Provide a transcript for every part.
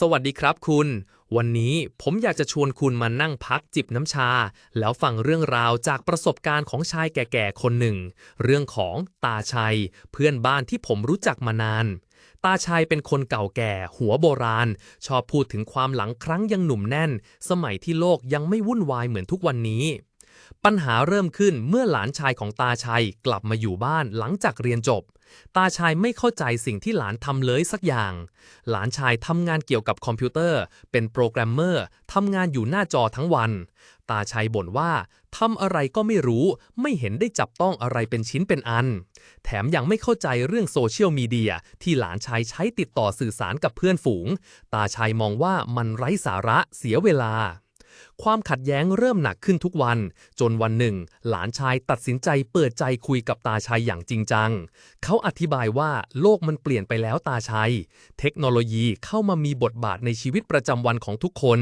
สวัสดีครับคุณ วันนี้ผมอยากจะชวนคุณมานั่งพักจิบน้ำชา แล้วฟังเรื่องราวจากประสบการณ์ของชายแก่ๆคนหนึ่ง เรื่องของตาชัย เพื่อนบ้านที่ผมรู้จักมานาน ตาชัยเป็นคนเก่าแก่ หัวโบราณ ชอบพูดถึงความหลังครั้งยังหนุ่มแน่น สมัยที่โลกยังไม่วุ่นวายเหมือนทุกวันนี้ ปัญหาเริ่มขึ้นเมื่อหลานชายของตาชัยกลับมาอยู่บ้านหลังจากเรียนจบ ตาชายไม่เข้าใจสิ่งที่หลานทำเลยสักอย่าง หลานชายทำงานเกี่ยวกับคอมพิวเตอร์ เป็นโปรแกรมเมอร์ทำงานอยู่หน้าจอทั้งวัน ตาชัยบ่นว่าทำอะไรก็ไม่รู้ ไม่เห็นได้จับต้องอะไรเป็นชิ้นเป็นอัน แถมยังไม่เข้าใจเรื่องโซเชียลมีเดียที่หลานชายใช้ติดต่อสื่อสารกับเพื่อนฝูง ตาชัยมองว่ามันไร้สาระเสียเวลา ความขัดแย้งเริ่มหนักขึ้นทุกวัน จนวันหนึ่ง หลานชายตัดสินใจเปิดใจคุยกับตาชัยอย่างจริงจัง เขาอธิบายว่าโลกมันเปลี่ยนไปแล้วตาชัย เทคโนโลยีเข้ามามีบทบาทในชีวิตประจำวันของทุกคน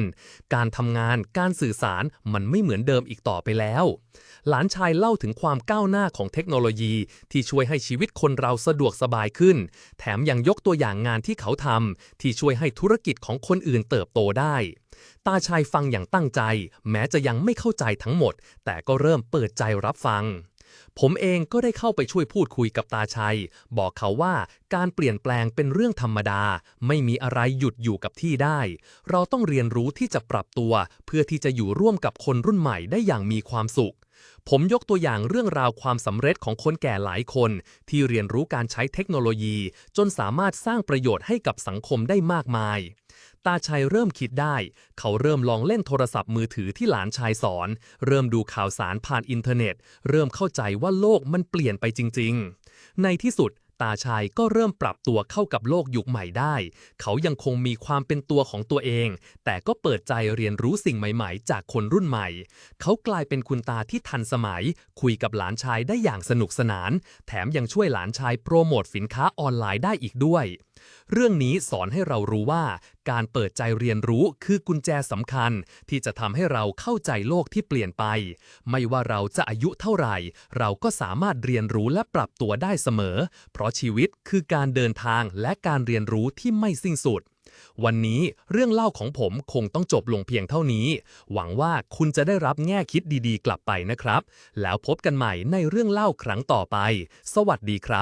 การทำงานการสื่อสารมันไม่เหมือนเดิมอีกต่อไปแล้ว หลานชายเล่าถึงความก้าวหน้าของเทคโนโลยีที่ช่วยให้ชีวิตคนเราสะดวกสบายขึ้น แถมยังยกตัวอย่างงานที่เขาทำที่ช่วยให้ธุรกิจของคนอื่นเติบโตได้ ตาชายฟังอย่างตั้งใจ แม้จะยังไม่เข้าใจทั้งหมด แต่ก็เริ่มเปิดใจรับฟัง ผมเองก็ได้เข้าไปช่วยพูดคุยกับตาชัย บอกเขาว่าการเปลี่ยนแปลงเป็นเรื่องธรรมดา ไม่มีอะไรหยุดอยู่กับที่ได้ เราต้องเรียนรู้ที่จะปรับตัว เพื่อที่จะอยู่ร่วมกับคนรุ่นใหม่ได้อย่างมีความสุขผมยกตัวอย่างเรื่องราวความสำเร็จของคนแก่หลายคน ที่เรียนรู้การใช้เทคโนโลยี จนสามารถสร้างประโยชน์ให้กับสังคมได้มากมาย ตาชัยเริ่มคิดได้ เขาเริ่มลองเล่นโทรศัพท์มือถือที่หลานชายสอน เริ่มดูข่าวสารผ่านอินเทอร์เน็ต เริ่มเข้าใจว่าโลกมันเปลี่ยนไปจริง ๆ ในที่สุดตาชายก็เริ่มปรับตัวเข้ากับโลกยุคใหม่ได้ เขายังคงมีความเป็นตัวของตัวเอง แต่ก็เปิดใจเรียนรู้สิ่งใหม่ๆ จากคนรุ่นใหม่ เขากลายเป็นคุณตาที่ทันสมัย คุยกับหลานชายได้อย่างสนุกสนาน แถมยังช่วยหลานชายโปรโมทสินค้าออนไลน์ได้อีกด้วย เรื่องนี้สอนให้เรารู้ว่า การเปิดใจเรียนรู้คือกุญแจสำคัญ ที่จะทำให้เราเข้าใจโลกที่เปลี่ยนไป ไม่ว่าเราจะอายุเท่าไหร่ เราก็สามารถเรียนรู้และปรับตัวได้เสมอ เพราะชีวิตคือการเดินทางและการเรียนรู้ที่ไม่สิ้นสุดวันนี้เรื่องเล่าของผมคงต้องจบลงเพียงเท่านี้ หวังว่าคุณจะได้รับแง่คิดดีๆ กลับไปนะครับ แล้วพบกันใหม่ในเรื่องเล่าครั้งต่อไป สวัสดีครับ